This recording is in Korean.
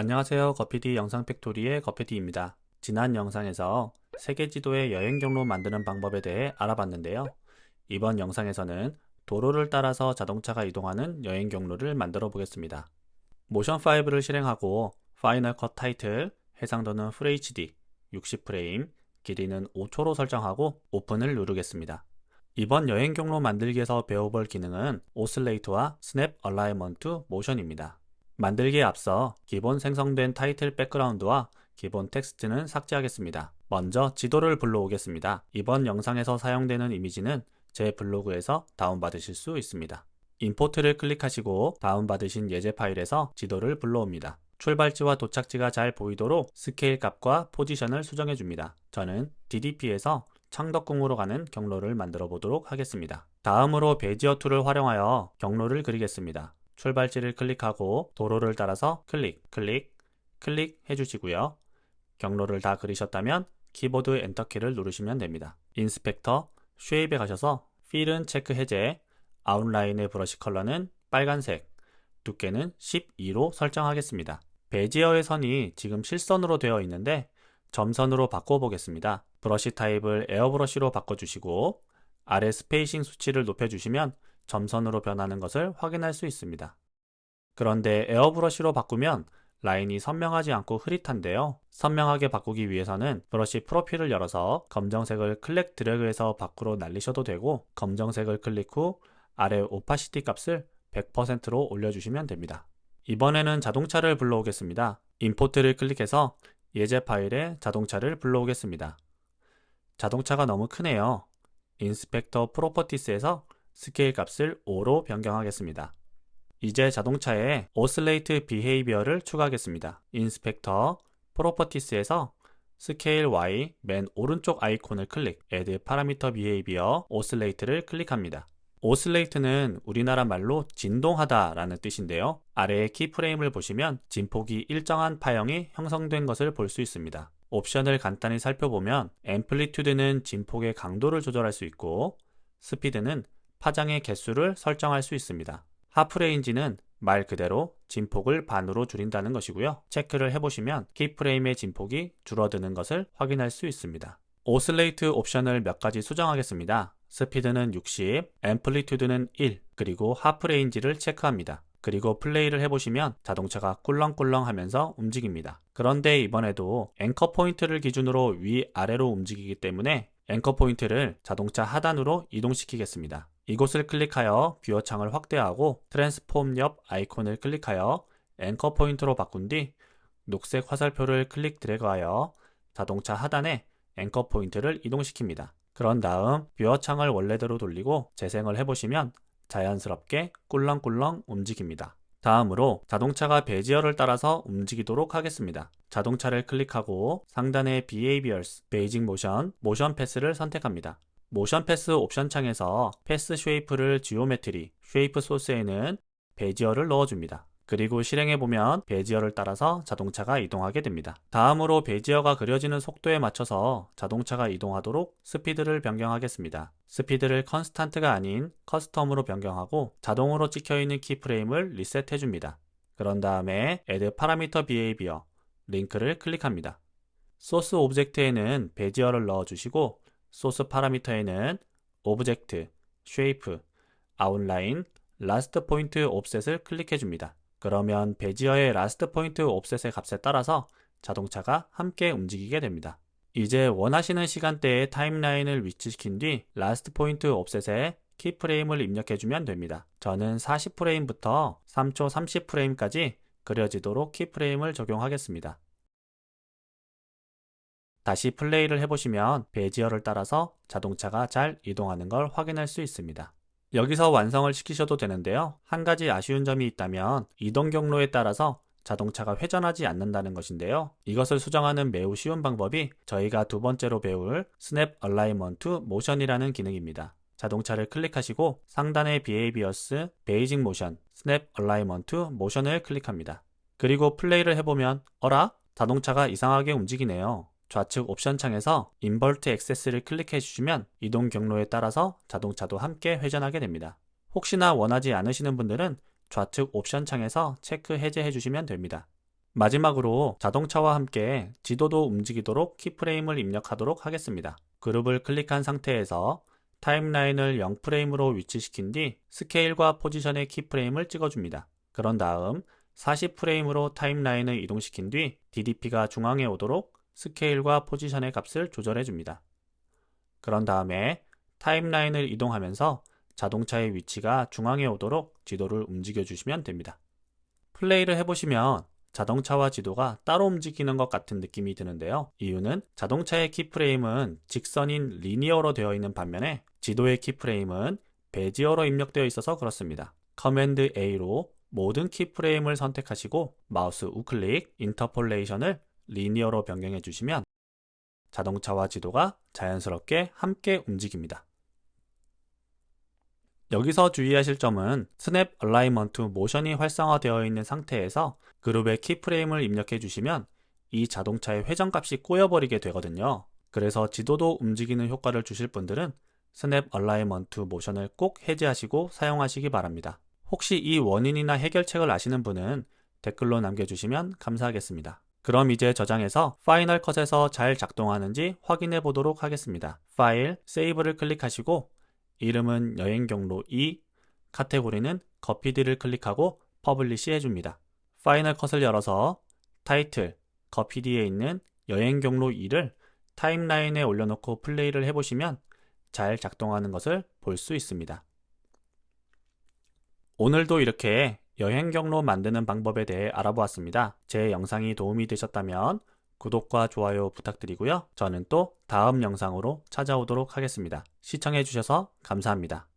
안녕하세요. 거피디 영상 팩토리의 거피디입니다. 지난 영상에서 세계 지도의 여행 경로 만드는 방법에 대해 알아봤는데요. 이번 영상에서는 도로를 따라서 자동차가 이동하는 여행 경로를 만들어 보겠습니다. 모션 5를 실행하고 파이널 컷 타이틀, 해상도는 FHD 60프레임, 길이는 5초로 설정하고 오픈을 누르겠습니다. 이번 여행 경로 만들기에서 배워볼 기능은 오슬레이트와 스냅 얼라이먼트 모션입니다. 만들기에 앞서 기본 생성된 타이틀 백그라운드와 기본 텍스트는 삭제하겠습니다. 먼저 지도를 불러오겠습니다. 이번 영상에서 사용되는 이미지는 제 블로그에서 다운받으실 수 있습니다. 임포트를 클릭하시고 다운받으신 예제 파일에서 지도를 불러옵니다. 출발지와 도착지가 잘 보이도록 스케일 값과 포지션을 수정해 줍니다. 저는 DDP에서 창덕궁으로 가는 경로를 만들어 보도록 하겠습니다. 다음으로 베지어 툴을 활용하여 경로를 그리겠습니다. 출발지를 클릭하고 도로를 따라서 클릭, 클릭, 클릭 해주시고요. 경로를 다 그리셨다면 키보드 엔터키를 누르시면 됩니다. 인스펙터, 쉐입에 가셔서 필은 체크 해제, 아웃라인의 브러쉬 컬러는 빨간색, 두께는 12로 설정하겠습니다. 베지어의 선이 지금 실선으로 되어 있는데 점선으로 바꿔보겠습니다. 브러쉬 타입을 에어브러쉬로 바꿔주시고 아래 스페이싱 수치를 높여주시면 점선으로 변하는 것을 확인할 수 있습니다. 그런데 에어브러쉬로 바꾸면 라인이 선명하지 않고 흐릿한데요. 선명하게 바꾸기 위해서는 브러쉬 프로필을 열어서 검정색을 클릭 드래그해서 밖으로 날리셔도 되고 검정색을 클릭 후 아래 오파시티 값을 100%로 올려주시면 됩니다. 이번에는 자동차를 불러오겠습니다. 임포트를 클릭해서 예제 파일에 자동차를 불러오겠습니다. 자동차가 너무 크네요. 인스펙터 프로퍼티스에서 스케일 값을 5로 변경하겠습니다. 이제 자동차에 오슬레이트 비헤이비어를 추가하겠습니다. 인스펙터 프로퍼티스에서 스케일 Y 맨 오른쪽 아이콘을 클릭, Add 파라미터 비헤이비어 오슬레이트를 클릭합니다. 오슬레이트는 우리나라 말로 진동하다 라는 뜻인데요. 아래의 키프레임을 보시면 진폭이 일정한 파형이 형성된 것을 볼 수 있습니다. 옵션을 간단히 살펴보면 앰플리튜드는 진폭의 강도를 조절할 수 있고 스피드는 파장의 개수를 설정할 수 있습니다. 하프레인지는 말 그대로 진폭을 반으로 줄인다는 것이고요. 체크를 해보시면 키프레임의 진폭이 줄어드는 것을 확인할 수 있습니다. 오슬레이트 옵션을 몇 가지 수정하겠습니다. 스피드는 60, 앰플리튜드는 1, 그리고 하프레인지를 체크합니다. 그리고 플레이를 해보시면 자동차가 꿀렁꿀렁 하면서 움직입니다. 그런데 이번에도 앵커 포인트를 기준으로 위아래로 움직이기 때문에 앵커 포인트를 자동차 하단으로 이동시키겠습니다. 이곳을 클릭하여 뷰어 창을 확대하고 트랜스폼 옆 아이콘을 클릭하여 앵커 포인트로 바꾼 뒤 녹색 화살표를 클릭 드래그하여 자동차 하단에 앵커 포인트를 이동시킵니다. 그런 다음 뷰어 창을 원래대로 돌리고 재생을 해보시면 자연스럽게 꿀렁꿀렁 움직입니다. 다음으로 자동차가 베지어를 따라서 움직이도록 하겠습니다. 자동차를 클릭하고 상단의 Behaviors, Basic Motion, 모션 패스를 선택합니다. 모션 패스 옵션 창에서 패스 쉐이프를 지오메트리, 쉐이프 소스에는 베지어를 넣어줍니다. 그리고 실행해보면 베지어를 따라서 자동차가 이동하게 됩니다. 다음으로 베지어가 그려지는 속도에 맞춰서 자동차가 이동하도록 스피드를 변경하겠습니다. 스피드를 컨스탄트가 아닌 커스텀으로 변경하고 자동으로 찍혀있는 키프레임을 리셋해줍니다. 그런 다음에 Add Parameter Behavior 링크를 클릭합니다. 소스 오브젝트에는 베지어를 넣어주시고 소스 파라미터에는 오브젝트, 쉐이프, 아웃라인, 라스트 포인트 옵셋을 클릭해 줍니다. 그러면 베지어의 라스트 포인트 옵셋의 값에 따라서 자동차가 함께 움직이게 됩니다. 이제 원하시는 시간대에 타임라인을 위치시킨 뒤 라스트 포인트 옵셋에 키프레임을 입력해주면 됩니다. 저는 40프레임부터 3초 30프레임까지 그려지도록 키프레임을 적용하겠습니다. 다시 플레이를 해보시면 베지어를 따라서 자동차가 잘 이동하는 걸 확인할 수 있습니다. 여기서 완성을 시키셔도 되는데요. 한 가지 아쉬운 점이 있다면 이동 경로에 따라서 자동차가 회전하지 않는다는 것인데요. 이것을 수정하는 매우 쉬운 방법이 저희가 두 번째로 배울 스냅 얼라이먼트 모션이라는 기능입니다. 자동차를 클릭하시고 상단의 Behaviors, Basic Motion, 스냅 얼라이먼트 모션을 클릭합니다. 그리고 플레이를 해보면 어라? 자동차가 이상하게 움직이네요. 좌측 옵션 창에서 인버트 액세스를 클릭해 주시면 이동 경로에 따라서 자동차도 함께 회전하게 됩니다. 혹시나 원하지 않으시는 분들은 좌측 옵션 창에서 체크 해제해 주시면 됩니다. 마지막으로 자동차와 함께 지도도 움직이도록 키프레임을 입력하도록 하겠습니다. 그룹을 클릭한 상태에서 타임라인을 0프레임으로 위치시킨 뒤 스케일과 포지션의 키프레임을 찍어줍니다. 그런 다음 40프레임으로 타임라인을 이동시킨 뒤 DDP가 중앙에 오도록 스케일과 포지션의 값을 조절해 줍니다. 그런 다음에 타임라인을 이동하면서 자동차의 위치가 중앙에 오도록 지도를 움직여 주시면 됩니다. 플레이를 해보시면 자동차와 지도가 따로 움직이는 것 같은 느낌이 드는데요. 이유는 자동차의 키프레임은 직선인 리니어로 되어 있는 반면에 지도의 키프레임은 베지어로 입력되어 있어서 그렇습니다. 커맨드 A로 모든 키프레임을 선택하시고 마우스 우클릭 인터폴레이션을 리니어로 변경해 주시면 자동차와 지도가 자연스럽게 함께 움직입니다. 여기서 주의하실 점은 스냅 얼라이먼트 모션이 활성화되어 있는 상태에서 그룹의 키프레임을 입력해 주시면 이 자동차의 회전값이 꼬여버리게 되거든요. 그래서 지도도 움직이는 효과를 주실 분들은 스냅 얼라이먼트 모션을 꼭 해제하시고 사용하시기 바랍니다. 혹시 이 원인이나 해결책을 아시는 분은 댓글로 남겨주시면 감사하겠습니다. 그럼 이제 저장해서 파이널 컷에서 잘 작동하는지 확인해 보도록 하겠습니다. 파일, 세이브를 클릭하시고 이름은 여행 경로 2, 카테고리는 거피디를 클릭하고 퍼블리시 해줍니다. 파이널 컷을 열어서 타이틀, 거피디에 있는 여행 경로 2를 타임라인에 올려놓고 플레이를 해보시면 잘 작동하는 것을 볼 수 있습니다. 오늘도 이렇게 여행 경로 만드는 방법에 대해 알아보았습니다. 제 영상이 도움이 되셨다면 구독과 좋아요 부탁드리고요. 저는 또 다음 영상으로 찾아오도록 하겠습니다. 시청해주셔서 감사합니다.